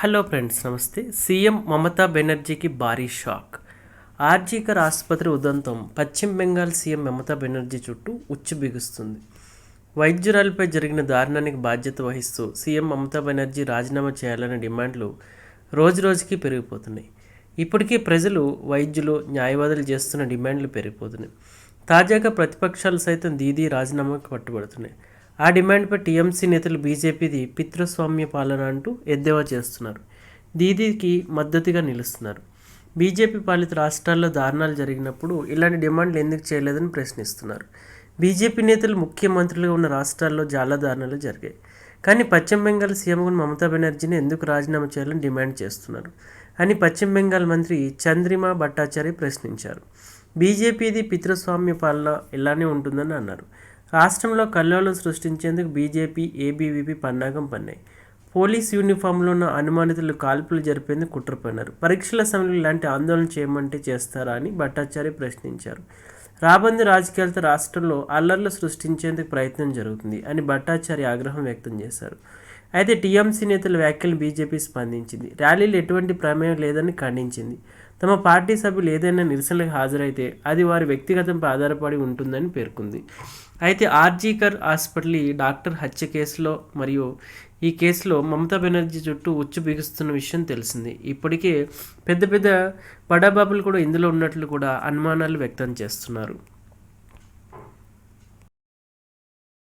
Hello friends నమస్తే. CM Mamata బెనర్జీకి భారీ షాక్. ఆర్జీకర్ ఆసుపత్రి ఉదంతం పశ్చిమ బెంగాల్ సీఎం మమతా బెనర్జీ చుట్టూ ఉచ్చు బిగుస్తుంది. వైద్యురాలపై జరిగిన దారుణానికి బాధ్యత వహిస్తూ సీఎం మమతా బెనర్జీ రాజీనామా చేయాలనే డిమాండ్లు రోజురోజుకి పెరిగిపోతున్నాయి. ఇప్పటికీ ప్రజలు వైద్యులు న్యాయవాదులు చేస్తున్న డిమాండ్లు పెరిగిపోతున్నాయి. తాజాగా ప్రతిపక్షాలు సైతం దీదీ రాజీనామాకి పట్టుబడుతున్నాయి. ఆ డిమాండ్పై టీఎంసీ నేతలు బీజేపీది పితృస్వామ్య పాలన అంటూ ఎద్దేవా చేస్తున్నారు. దీదీకి మద్దతుగా నిలుస్తున్నారు. బీజేపీ పాలిత రాష్ట్రాల్లో దారుణాలు జరిగినప్పుడు ఇలాంటి డిమాండ్లు ఎందుకు చేయలేదని ప్రశ్నిస్తున్నారు. బీజేపీ నేతలు ముఖ్యమంత్రులుగా ఉన్న రాష్ట్రాల్లో చాలా దారుణాలు జరిగాయి. కానీ పశ్చిమ బెంగాల్ సీఎంగా మమతా బెనర్జీని ఎందుకు రాజీనామా చేయాలని డిమాండ్ చేస్తున్నారు? అని పశ్చిమ బెంగాల్ మంత్రి చంద్రిమా భట్టాచార్య ప్రశ్నించారు. బీజేపీది పితృస్వామ్య పాలన ఇలానే ఉంటుందని అన్నారు. రాష్ట్రంలో కల్లోలం సృష్టించేందుకు బీజేపీ ఏబీవీపీ పన్నాగం పన్నాయి. పోలీస్ యూనిఫామ్లో ఉన్న అనుమానితులు కాల్పులు జరిపేందుకు కుట్రపోయినారు పరీక్షల సమయంలో ఇలాంటి ఆందోళన చేయమంటే చేస్తారా అని భట్టాచార్య ప్రశ్నించారు. రాబందు రాజకీయాలతో రాష్ట్రంలో అల్లర్లు సృష్టించేందుకు ప్రయత్నం జరుగుతుంది అని భట్టాచార్య ఆగ్రహం వ్యక్తం చేశారు. అయితే టీఎంసీ నేతల వ్యాఖ్యలు బీజేపీ స్పందించింది. ర్యాలీలు ఎటువంటి ప్రమేయం లేదని ఖండించింది. తమ పార్టీ సభ్యులు ఏదైనా నిరసనలకు హాజరైతే అది వారి వ్యక్తిగతంపై ఆధారపడి ఉంటుందని పేర్కొంది. అయితే ఆర్జీకర్ హాస్పిటల్ డాక్టర్ హత్య కేసులో మరియు ఈ కేసులో మమతా బెనర్జీ చుట్టూ ఉచ్చు బిగుస్తున్న విషయం తెలిసింది. ఇప్పటికే పెద్ద పెద్ద బడాబాబులు కూడా ఇందులో ఉన్నట్లు కూడా అనుమానాలు వ్యక్తం చేస్తున్నారు.